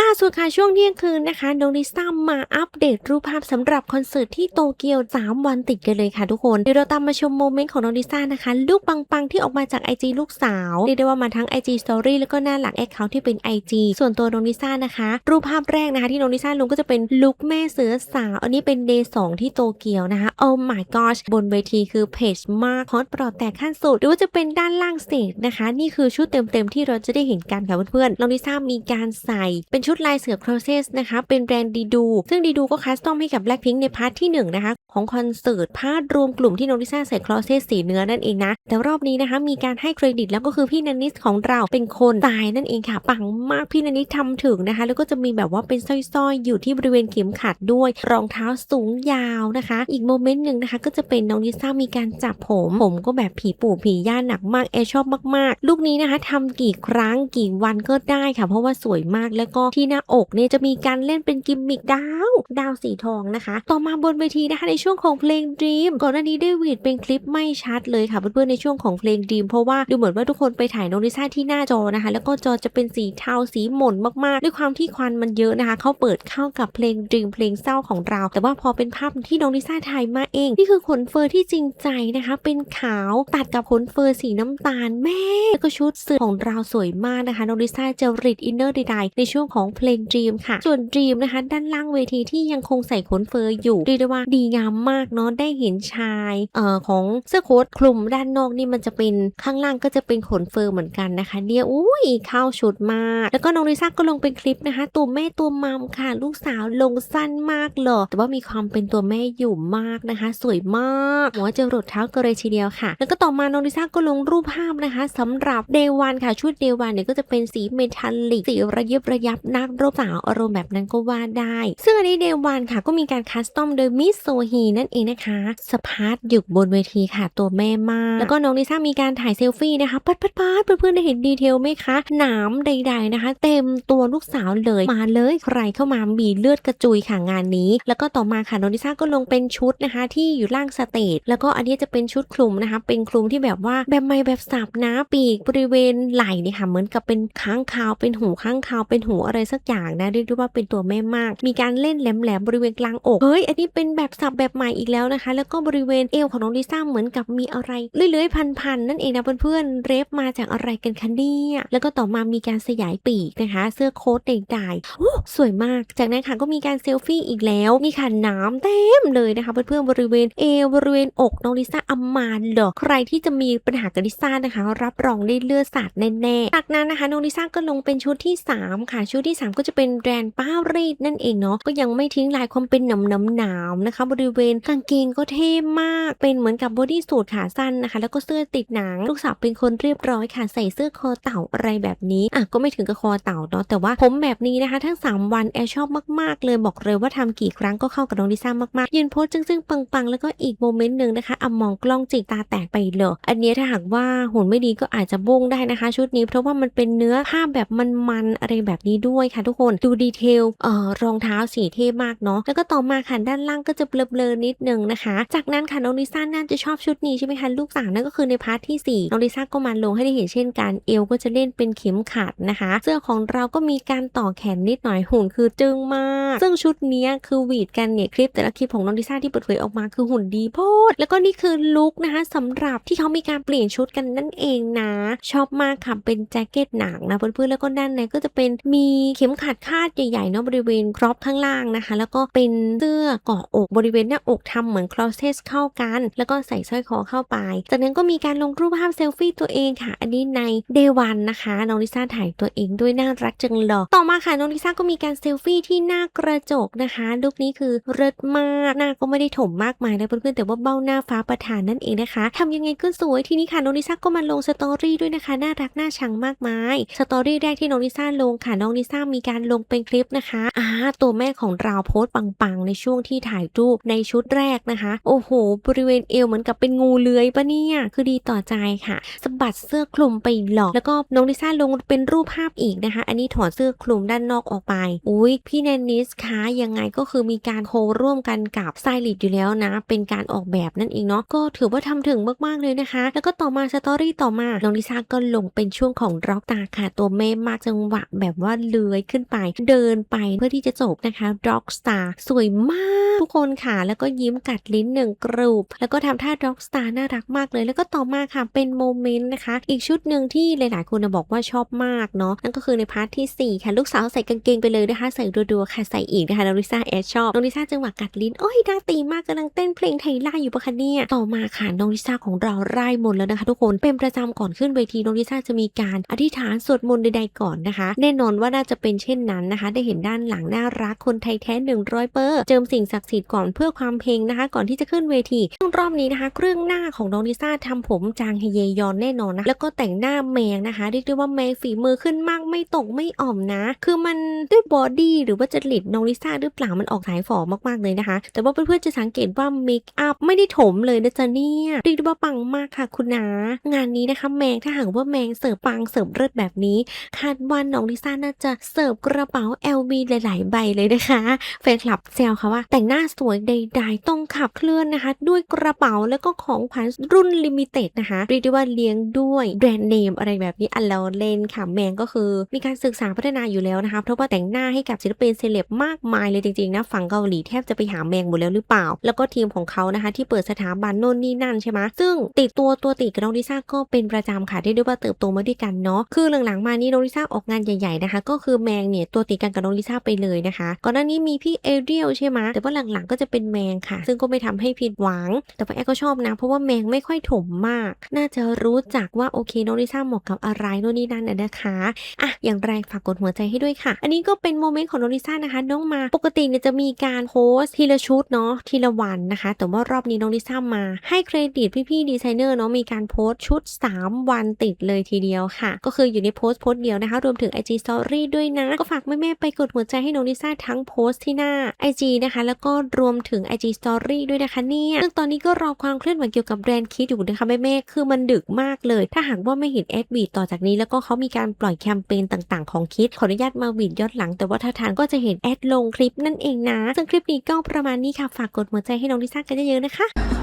ล่าสุดค่ะช่วงเที่ยงคืนนะคะน้องลิซ่ามาอัปเดตรูปภาพสำหรับคอนเสิร์ตที่โตเกียว 3 วันติดกันเลยค่ะทุกคนเดี๋ยวเราตามมาชมโมเมนต์ของน้องลิซ่านะคะ ลูกปังๆที่ออกมาจาก IG ลูกสาวเรียกได้ว่ามาทั้ง IG Story แล้วก็หน้าหลักแอคเคาท์ที่เป็น IG ส่วนตัวน้องลิซ่านะคะ รูปภาพแรกนะคะที่น้องลิซ่าลงก็จะเป็นลุคแม่เสือสาว อันนี้เป็นเดย์สที่โตเกียวนะคะ Oh my gosh บนเวทีคือเพจมากฮอตปลอดแตกขั้นสุดหรือว่าจะเป็นด้านล่างสเตจนะคะ นี่คือชุดเต็มๆที่เราจะได้เห็นกันค่ะเพื่อนๆน้องลิซ่ามีการใส่เป็นชุดลายเสือ process นะคะ เป็นแบรนด์ดีดู ซึ่งดีดูก็คัสตอมให้กับ Blackpink ในพาร์ทที่ 1 นะคะ ของคอนเสิร์ตพาร์ทรวมกลุ่มที่น้องลิซ่าใส่ process สีเนื้อนั่นเองนะ แต่รอบนี้นะคะ มีการให้เครดิตแล้วก็คือพี่นันนิสของเราเป็นคนตายนั่นเองค่ะ ปังมากพี่นันนิสทำถึงนะคะ แล้วก็จะมีแบบว่าเป็นสร้อยๆ อยู่ที่บริเวณเข็มขัดด้วย รองเท้าสูงยาวนะคะ อีกโมเมนต์หนึ่งนะคะก็จะเป็นน้องลิซ่ามีการจับผม ผมก็แบบผีปู่ผีย่าหนักมากแอชอบมากๆ ลูกนี้นะคะทำกี่ครั้งกี่วันก็ได้ค่ะ เพราะว่าสวยมากแล้วก็ที่หน้าอกเนี่ยจะมีการเล่นเป็นกิมมิกดาว ดาวสีทองนะคะ ต่อมาบนเวทีนะคะในช่วงของเพลง Dream ก่อนหน้านี้ได้วีดเป็นคลิปไม่ชัดเลยค่ะเพื่อนๆในช่วงของเพลง Dream เพราะว่าดูเหมือนว่าทุกคนไปถ่ายน้องลิซ่าที่หน้าจอนะคะ แล้วก็จอจะเป็นสีเทาสีหม่นมากๆ ด้วยความที่ควันมันเยอะนะคะ เขาเปิดเข้ากับเพลง Dream เพลงเศร้าของเรา แต่ว่าพอเป็นภาพที่น้องลิซ่าถ่ายมาเอง นี่คือขนเฟอร์ที่จริงใจนะคะ เป็นขาวตัดกับขนเฟอร์สีน้ำตาลแม่แล้วก็ชุดเสื้อของเราสวยมากนะคะน้องลิซ่าจะริดอินเนอร์ใดๆในช่วงของของเพลง Dream ค่ะ ส่วน Dream นะคะ ด้านล่างเวทีที่ยังคงใส่ขนเฟอร์อยู่เรียกได้ว่าดีงามมากเนาะได้เห็นชายเอ่อของเสื้อโค้ทคลุมด้านนอกนี่มันจะเป็นข้างล่างก็จะเป็นขนเฟอร์เหมือนกันนะคะ เนี่ยอุ้ยเข้าชุดมาก แล้วก็น้องลิซ่าก็ลงเป็นคลิปนะคะ ตัวแม่ตัวมัมค่ะ ลูกสาวลงสั้นมากเลยแต่ว่ามีความเป็นตัวแม่อยู่มากนะคะ สวยมากหัวจะรดเท้ากันเลยทีเดียวค่ะ แล้วก็ต่อมาน้องลิซ่าก็ลงรูปภาพนะคะสำหรับเดวันค่ะชุดเดวันเนี่ยก็จะเป็นสีเมทัลลิกสีระยิบระยับนักรบสาวอารมณ์แบบนั้นก็ว่าได้ ซึ่งอันนี้เดวันค่ะก็มีการคัสตอมโดยมิสโซฮีนั่นเองนะคะสปาร์ตอยู่บนเวทีค่ะตัวแม่มาก แล้วก็น้องลิซ่ามีการถ่ายเซลฟี่นะคะปัดปัดปัดเพื่อนๆได้เห็นดีเทลไหมคะหนามใด ๆนะคะ เต็มตัวลูกสาวเลยมาเลยใครเข้ามามีเลือดกระจุยค่ะงานนี้ แล้วก็ต่อมาค่ะน้องลิซ่าก็ลงเป็นชุดนะคะ ที่อยู่ล่างสเตจแล้วก็อันนี้จะเป็นชุดคลุมนะคะ เป็นคลุมที่แบบว่าแบบไม่แบบสับนะปีกบริเวณไหล่เนี่ยค่ะเหมือนกับเป็นค้างคาวเป็นหูค้างคาวเป็นหูอะไรสักอย่างนะเรียกได้ว่าเป็นตัวแม่มาก มีการเล่นแหลมๆบริเวณกลางอกเฮ้ยอันนี้เป็นแบบสับแบบใหม่อีกแล้วนะคะ แล้วก็บริเวณเอวของน้องลิซ่าเหมือนกับมีอะไรเลื้อยๆพันๆนั่นเองนะเพื่อนๆเรฟมาจากอะไรกันคะเนี่ยแล้วก็ต่อมามีการสยายปีกนะคะ เสื้อโค้ทใดๆโอ้สวยมาก จากนั้นค่ะก็มีการเซลฟี่อีกแล้วนี่ค่ะน้ำเต็มเลยนะคะ เพื่อนๆบริเวณเอวบริเวณอกน้องลิซ่าอัมมานเหรอใครที่จะมีปัญหากับลิซ่านะคะ รับรองได้เลือดสาดแน่ๆจากนั้นนะคะน้องลิซ่าก็ลงเป็นชุดที่ 3 ค่ะชุดที่ 3 ก็จะเป็นแบรนด์ป้ารีดนั่นเองเนาะก็ยังไม่ทิ้งลายความเป็นหนำหนำหนาวนะคะ บริเวณกางเกงก็เท่มากเป็นเหมือนกับบอดี้สูทขาสั้นนะคะ แล้วก็เสื้อติดหนังลูกสาวเป็นคนเรียบร้อยค่ะใส่เสื้อคอเต่าอะไรแบบนี้อะก็ไม่ถึงกับคอเต่าเนาะแต่ว่าผมแบบนี้นะคะ ทั้ง 3 วันแอร์ชอบมาก ๆ เลยบอกเลยว่าทำกี่ครั้งก็เข้ากับน้องลิซ่ามากๆยืนโพสจึ้งๆปังๆ แล้วก็อีกโมเมนต์หนึ่งนะคะอะมองกล้องจิกตาแตกไปเลยอันนี้ถ้าหากว่าหุ่นไม่ดีก็อาจจะบ้งได้นะคะ ชุดนี้เพราะว่ามันเป็นเนื้อผ้าแบบมันๆอะไรแบบนี้ด้วยค่ะทุกคนดูดีเทลเอ่อรองเท้าสีเท่มากเนาะแล้วก็ต่อมาค่ะด้านล่างก็จะเบลอๆนิดนึงนะคะ จากนั้นค่ะน้องลิซ่าน่าจะชอบชุดนี้ใช่ไหมคะลูกสาวนั่นก็คือในพาร์ทที่สี่น้องลิซ่าก็มาลงให้ได้เห็นเช่นกันเอวก็จะเล่นเป็นเข็มขัดนะคะ เสื้อของเราก็มีการต่อแขนนิดหน่อยหุ่นคือจึงมาก ซึ่งชุดนี้คือหวีดกันเนี่ยคลิปแต่ละคลิปของน้องลิซ่าที่เปิดเผยออกมาคือหุ่นดีโพดแล้วก็นี่คือลุคนะคะสำหรับที่เขามีการเปลี่ยนชุดกันนั่นเองนะ ชอบมากค่ะเป็นแจ็คเก็ตหนังนะเพื่อนๆแล้วก็ด้านในก็จะเป็นมีเข็มขัดคาดใหญ่ๆเนาะบริเวณครอปข้างล่างนะคะ แล้วก็เป็นเสื้อเกาะอกบริเวณหน้าอกทำเหมือนคลอสเซสเข้ากัน แล้วก็ใส่สร้อยคอเข้าไป จากนั้นก็มีการลงรูปภาพเซลฟี่ตัวเองค่ะ อันนี้ในเดวันนะคะน้องลิซ่าถ่ายตัวเองด้วยน่ารักจังเลยต่อมาค่ะน้องลิซ่าก็มีการเซลฟี่ที่หน้ากระจกนะคะลุคนี้คือเลิศมากหน้าก็ไม่ได้ถมมากมายนะเพื่อนๆแต่ว่าเบ้าหน้าฟ้าประทานนั่นเองนะคะทำยังไงก็สวยทีนี้ค่ะน้องลิซ่าก็มาลงสตอรี่ด้วยนะคะน่ารักน่าชังมากมายสตอรี่แรกที่น้องลิซ่าลงค่ะน้องลิซ่ามีการลงเป็นคลิปนะคะอ่าตัวแม่ของเราโพสต์ปังๆ ในช่วงที่ถ่ายรูปในชุดแรกนะคะ โอ้โห บริเวณเอวเหมือนกับเป็นงูเลื้อยปะเนี่ย คือดีต่อใจค่ะสะบัดเสื้อคลุมไปหลอก แล้วก็น้องลิซ่าลงเป็นรูปภาพอีกนะคะ อันนี้ถอดเสื้อคลุมด้านนอกออกไป อุ้ยพี่แนนนิสคะยังไงก็คือมีการโคร่วมกันกับไซลิดอยู่แล้วนะ เป็นการออกแบบนั่นเองเนาะก็ถือว่าทำถึงมากๆเลยนะคะ แล้วก็ต่อมาสตอรี่ต่อมาน้องลิซ่าก็ลงเป็นช่วงของร็อกตาค่ะ ตัวแม่มากจังหวะแบบว่าเลื้อยขึ้นไป เดินไปเพื่อที่จะจบนะคะร็อกสตาร์สวยมากทุกคนค่ะ แล้วก็ยิ้มกัดลิ้นหนึ่งกรูป แล้วก็ทำท่าร็อกสตาร์น่ารักมากเลย แล้วก็ต่อมาค่ะเป็นโมเมนต์นะคะ อีกชุดหนึ่งที่หลาย ๆ คนบอกว่าชอบมากเนาะนั่นก็คือในพาร์ทที่ 4 ค่ะ ลูกสาวใส่กางเกงไปเลยนะคะ ใส่รัวๆค่ะใส่อีกนะคะน้องลิซ่าแอดชอบน้องลิซ่าจังหวะกัดลิ้นโอ้ยน่าตีมากกำลังเต้นเพลงไทยล่าอยู่ปะคะเนี่ยต่อมาค่ะน้องลิซ่าของเราไล่มนแล้วนะคะ ทุกคนเป็นประจำก่อนขึ้นเวทีน้องลิซ่าจะมีการอธิษฐานสวดมนต์ใดๆก่อนนะคะ แน่นอนว่าน่าจะเป็นเช่นนั้นนะคะ ได้เห็นด้านหลังน่ารักคนไทยแท้100เปอร์เจิมสิ่งศักดิ์สิทธิ์ก่อนเพื่อความเพลงนะคะ ก่อนที่จะขึ้นเวทีซึ่งรอบนี้นะคะ เครื่องหน้าของน้องลิซ่าทำผมจางเฮเยยอนแน่นอนนะแล้วก็แต่งหน้าแมงนะคะเรียกได้ว่าแมงฝีมือขึ้นมากไม่ตกไม่อ่อมนะ คือมันด้วยบอดี้หรือว่าจริตน้องลิซ่าหรือเปล่ามันออกสายฝ่อมากๆเลยนะคะ แต่ว่าเพื่อนๆจะสังเกตว่าเมคอัพไม่ได้ถมเลยนะจ๊ะเนี่ยเรียกได้ว่าปังมากค่ะคุณนางานนี้นะคะแมงถ้าหากว่าแมงเสิร์ฟปังเสิร์ฟเลิศแบบนี้ คาดว่าน้องลิซ่าน่าจะเสิร์ฟกระเป๋า LV หลาย ๆ ใบเลยนะคะแฟนคลับแซวค่ะว่า แต่งหน้าสวยใด ๆ ต้องขับเคลื่อนนะคะ ด้วยกระเป๋าแล้วก็ของขวัญรุ่นลิมิเต็ดนะคะเรียกได้ว่าเลี้ยงด้วยแบรนด์เนมอะไรแบบนี้อันเราเล่นค่ะแมงก็คือมีการศึกษาพัฒนาอยู่แล้วนะคะเพราะว่าแต่งหน้าให้กับศิลปินเซเลบมากมายเลยจริง ๆ นะฝั่งเกาหลีแทบจะไปหาแมงหมดแล้วหรือเปล่า แล้วก็ทีมของเขานะคะ ที่เปิดสถาบันโน่นนี่นั่นใช่ไหมซึ่งติดตัวตัวติดกับน้องลิซ่าก็เป็นประจำค่ะเรียกได้ว่าเติบโตมาด้วยกันเนาะคือหลังๆมานี้น้องลิซ่าออกงานใหญ่ ๆนะคะ ก็คือแมงเนี่ยตัวติดกันกับน้องลิซ่าไปเลยนะคะก่อนหน้านี้มีพี่เอเรียลใช่ไหมแต่ว่าหลังๆก็จะเป็นแมงค่ะ ซึ่งก็ไม่ทำให้ผิดหวัง แต่ว่าแอก็ชอบนะ เพราะว่าแมงไม่ค่อยถมมาก น่าจะรู้จักว่าโอเคน้องลิซ่าเหมาะกับอะไรโน่นนี่นั่นนะคะอะอย่างไรฝากกดหัวใจให้ด้วยค่ะ อันนี้ก็เป็นโมเมนต์ของน้องลิซ่านะคะน้องมา ปกติเนี่ยจะมีการโพสทีละชุดเนาะทีละวันนะคะ แต่ว่ารอบนี้น้องลิซ่ามา ให้เครดิตพี่ๆดีไซเนอร์เนาะมีการโพสชุด 3 วันติดเลยทีเดียวค่ะ ก็คืออยู่ในโพสต์โพสต์เดียวนะคะ รวมถึง IG Story ด้วยนะ ก็ฝากแม่ๆไปกดหัวใจให้น้องลิซ่าทั้งโพสต์ที่หน้า IG นะคะ แล้วก็รวมถึง IG Story ด้วยนะคะเนี่ยซึ่งตอนนี้ก็รอความเคลื่อนไหวเกี่ยวกับแบรนด์คิดอยู่นะคะแม่ๆคือมันดึกมากเลย ถ้าหากว่าไม่เห็นแอดบีต่อจากนี้ แล้วก็เขามีการปล่อยแคมเปญต่างๆของคิดขออนุญาตมาบีดย้อนหลัง แต่ว่าถ้าทานก็จะเห็นแอดลงคลิปนั่นเองนะ ซึ่งคลิปนี้ก็ประมาณนี้ค่ะฝากกดหัวใจให้น้องลิซ่ากันเยอะๆนะคะ